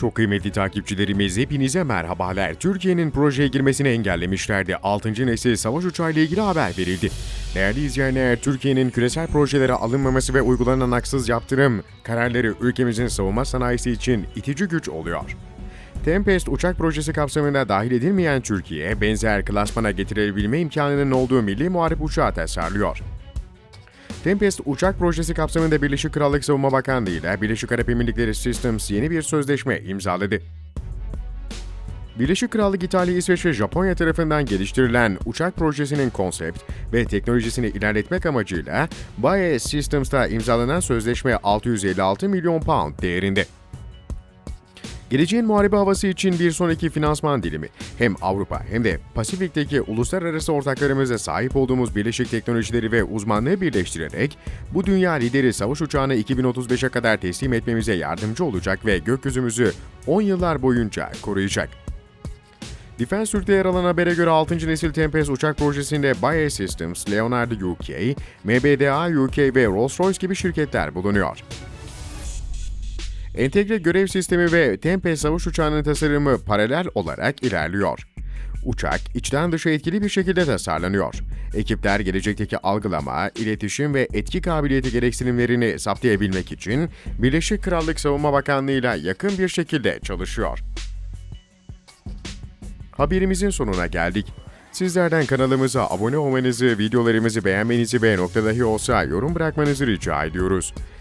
Çok kıymetli takipçilerimiz hepinize merhabalar. Türkiye'nin projeye girmesini engellemişlerdi. 6. nesil savaş uçağı ile ilgili haber verildi. Değerli izleyenler, Türkiye'nin küresel projelere alınmaması ve uygulanan haksız yaptırım kararları ülkemizin savunma sanayisi için itici güç oluyor. Tempest uçak projesi kapsamında dahil edilmeyen Türkiye, benzer klasmana getirebilme imkanının olduğu milli muharip uçağı tasarlıyor. Tempest uçak projesi kapsamında Birleşik Krallık Savunma Bakanlığı ile Birleşik Arap Emirlikleri Systems yeni bir sözleşme imzaladı. Birleşik Krallık, İtalya, İsveç ve Japonya tarafından geliştirilen uçak projesinin konsept ve teknolojisini ilerletmek amacıyla BAE Systems'ta imzalanan sözleşme 656 milyon pound değerinde. Geleceğin muharebe havası için bir sonraki finansman dilimi hem Avrupa hem de Pasifik'teki uluslararası ortaklarımıza sahip olduğumuz birleşik teknolojileri ve uzmanlığı birleştirerek bu dünya lideri savaş uçağını 2035'e kadar teslim etmemize yardımcı olacak ve gökyüzümüzü 10 yıllar boyunca koruyacak. Defense Türk'te yer alan habere göre 6. nesil Tempest uçak projesinde BAE Systems, Leonardo UK, MBDA UK ve Rolls-Royce gibi şirketler bulunuyor. Entegre görev sistemi ve Tempest savaş uçağının tasarımı paralel olarak ilerliyor. Uçak içten dışa etkili bir şekilde tasarlanıyor. Ekipler gelecekteki algılama, iletişim ve etki kabiliyeti gereksinimlerini saptayabilmek için Birleşik Krallık Savunma Bakanlığı ile yakın bir şekilde çalışıyor. Haberimizin sonuna geldik. Sizlerden kanalımıza abone olmanızı, videolarımızı beğenmenizi ve nokta dahi olsa yorum bırakmanızı rica ediyoruz.